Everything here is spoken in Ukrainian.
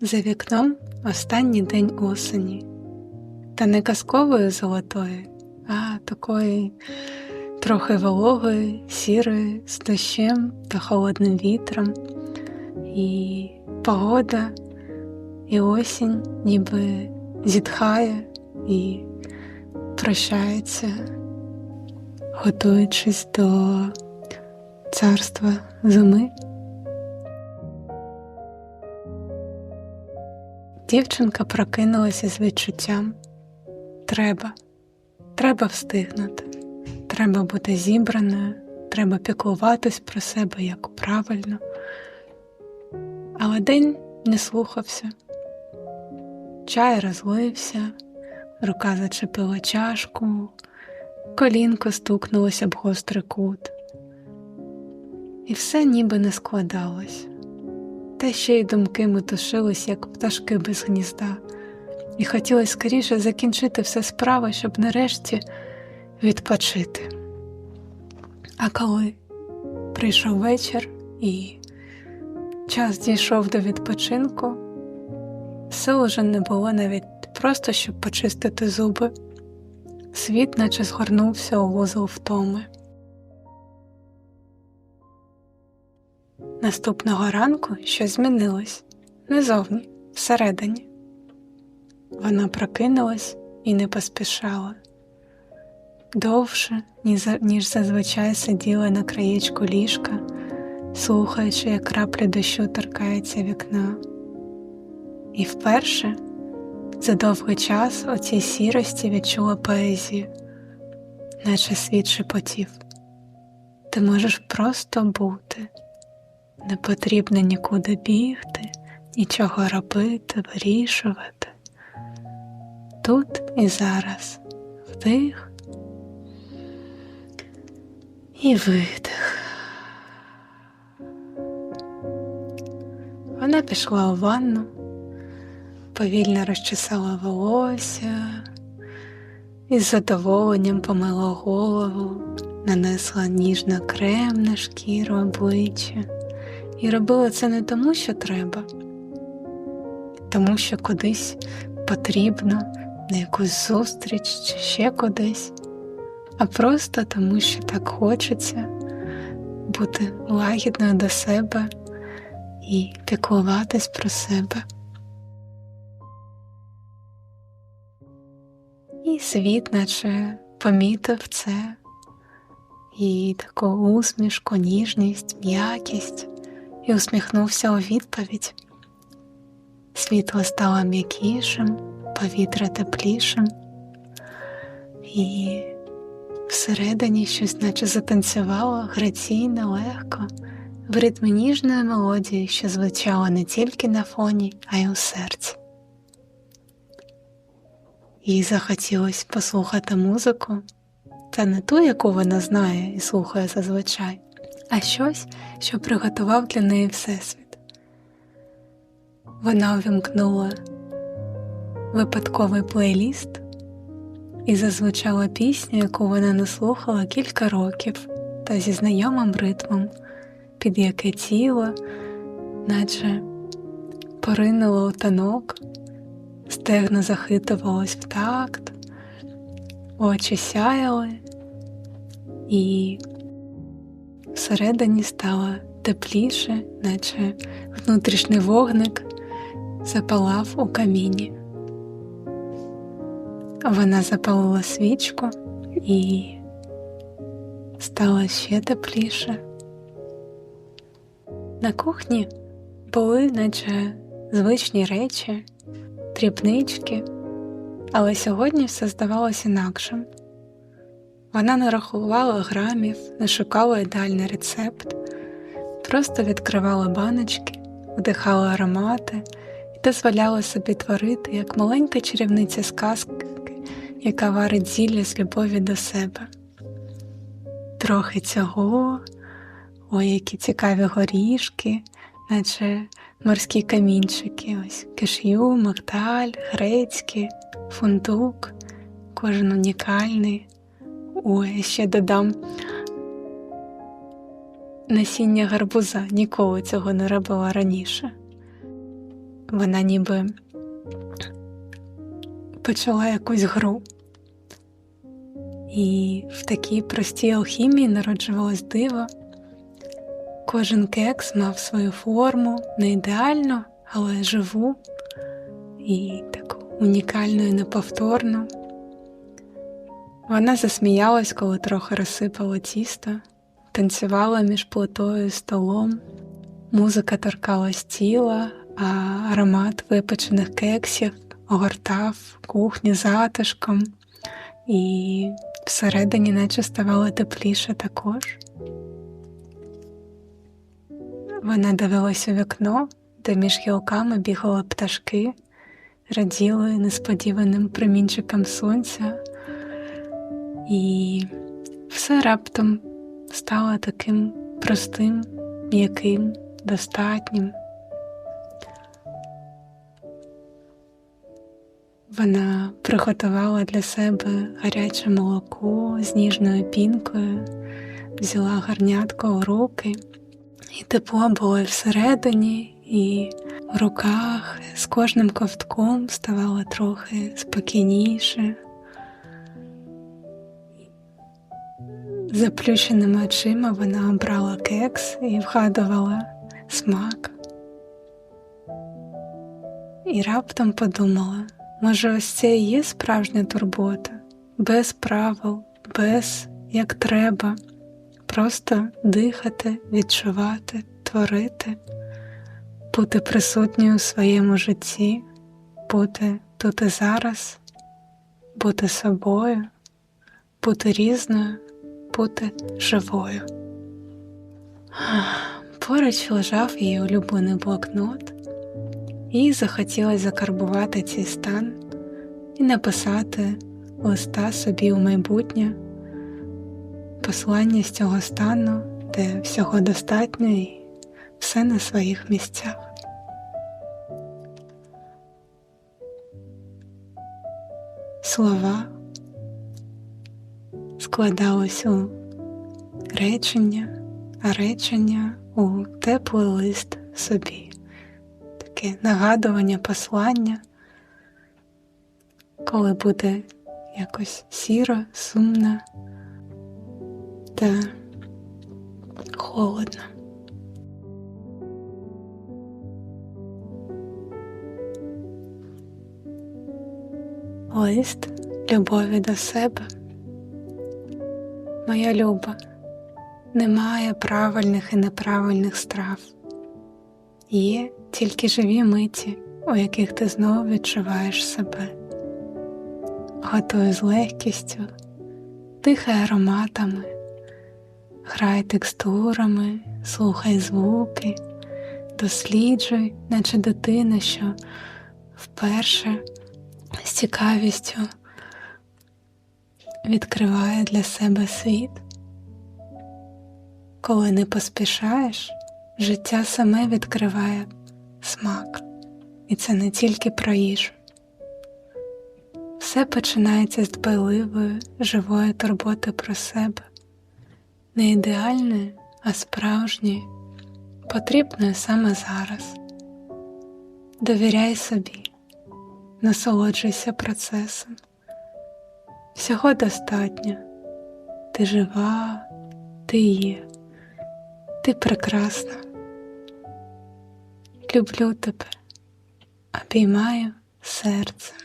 За вікном останній день осені, та не казкової золотої, а такої трохи вологої, сірої, з дощем та холодним вітром, і погода, і осінь ніби зітхає і прощається, готуючись до царства зими. Дівчинка прокинулася з відчуттям. Треба, треба встигнути, треба бути зібраною, треба піклуватись про себе як правильно. Але день не слухався, чай розлився, рука зачепила чашку, колінко стукнулося об гострий кут, і все ніби не складалось та ще й думки метушились, як пташки без гнізда, і хотілося скоріше закінчити все справи, щоб нарешті відпочити. А коли прийшов вечір і час дійшов до відпочинку, сил уже не було навіть просто щоб почистити зуби, світ наче згорнувся у вузол втоми. Наступного ранку щось змінилось не зовні, всередині. Вона прокинулась і не поспішала. Довше, ніж зазвичай сиділа на краєчку ліжка, слухаючи, як краплі дощу торкається вікна. І вперше за довгий час у цій сірості відчула поезію, наче світ шепотів. Ти можеш просто бути. Не потрібно нікуди бігти, нічого робити, вирішувати. Тут і зараз вдих і видих. Вона пішла у ванну, повільно розчесала волосся і з задоволенням помила голову, нанесла ніжно крем на шкіру обличчя. І робила це не тому, що треба, тому що кудись потрібно на якусь зустріч чи ще кудись, а просто тому, що так хочеться бути лагідною до себе і піклуватись про себе. І світ, наче помітив це, і таку усмішку, ніжність, м'якість і усміхнувся у відповідь. Світло стало м'якішим, повітря теплішим, і всередині щось наче затанцювало граційно, легко, в ритмі ніжної мелодії, що звучала не тільки на фоні, а й у серці. Їй захотілося послухати музику, та не ту, яку вона знає і слухає зазвичай а щось, що приготував для неї Всесвіт. Вона увімкнула випадковий плейліст і зазвучала пісню, яку вона не слухала кілька років, та зі знайомим ритмом, під яке тіло, наче поринуло у танок, стегна захитувалось в такт, очі сяяли і всередині стало тепліше, наче внутрішній вогник запалав у каміні. Вона запалила свічку і стало ще тепліше. На кухні були, наче звичні речі, дрібнички, але сьогодні все здавалося інакшим. Вона не рахувала грамів, не шукала ідеальний рецепт, просто відкривала баночки, вдихала аромати і дозволяла собі творити як маленька чарівниця сказки, яка варить зілля з любові до себе. Трохи цього, ой, які цікаві горішки, наче морські камінчики, ось киш'ю, магдаль, грецькі, фундук, кожен унікальний. Ой, ще додам насіння гарбуза ніколи цього не робила раніше. вона ніби почала якусь гру. І в такій простій алхімії народжувалось диво. Кожен кекс мав свою форму, не ідеальну, але живу і таку унікальну і неповторну. Вона засміялась, коли трохи розсипало тісто, танцювала між плитою і столом, музика торкалась тіла, а аромат випечених кексів огортав кухню затишком, і всередині наче ставало тепліше також. Вона дивилась у вікно, де між гілками бігали пташки, раділи несподіваним промінчикам сонця, і все раптом стало таким простим, м'яким, достатнім. Вона приготувала для себе гаряче молоко з ніжною пінкою, взяла гарнятко у руки, і тепло було всередині, і в руках з кожним ковтком ставало трохи спокійніше. Заплющеними очима вона обрала кекс і вгадувала смак. І раптом подумала, може, ось це і є справжня турбота, без правил, без як треба, просто дихати, відчувати, творити, бути присутньою у своєму житті, бути тут і зараз, бути собою, бути різною, бути живою. Поруч лежав її улюблений блокнот, їй захотілося закарбувати цей стан і написати листа собі у майбутнє, послання з цього стану, де всього достатньо і все на своїх місцях. Слова складались у речення, а речення у теплий лист собі, таке нагадування, послання, коли буде якось сіро, сумно та холодно. Лист любові до себе. Моя люба, немає правильних і неправильних страв. Є тільки живі миті, у яких ти знову відчуваєш себе. Готуй з легкістю, дихай ароматами, грай текстурами, слухай звуки, досліджуй, наче дитина, що вперше з цікавістю відкриває для себе світ. Коли не поспішаєш, життя саме відкриває смак, і це не тільки про їжу. Все починається з дбайливої, живої турботи про себе, не ідеальної, а справжньої, потрібної саме зараз. Довіряй собі, насолоджуйся процесом. Всього достатньо. Ти жива, ти є, ти прекрасна. Люблю тебе, обіймаю серцем.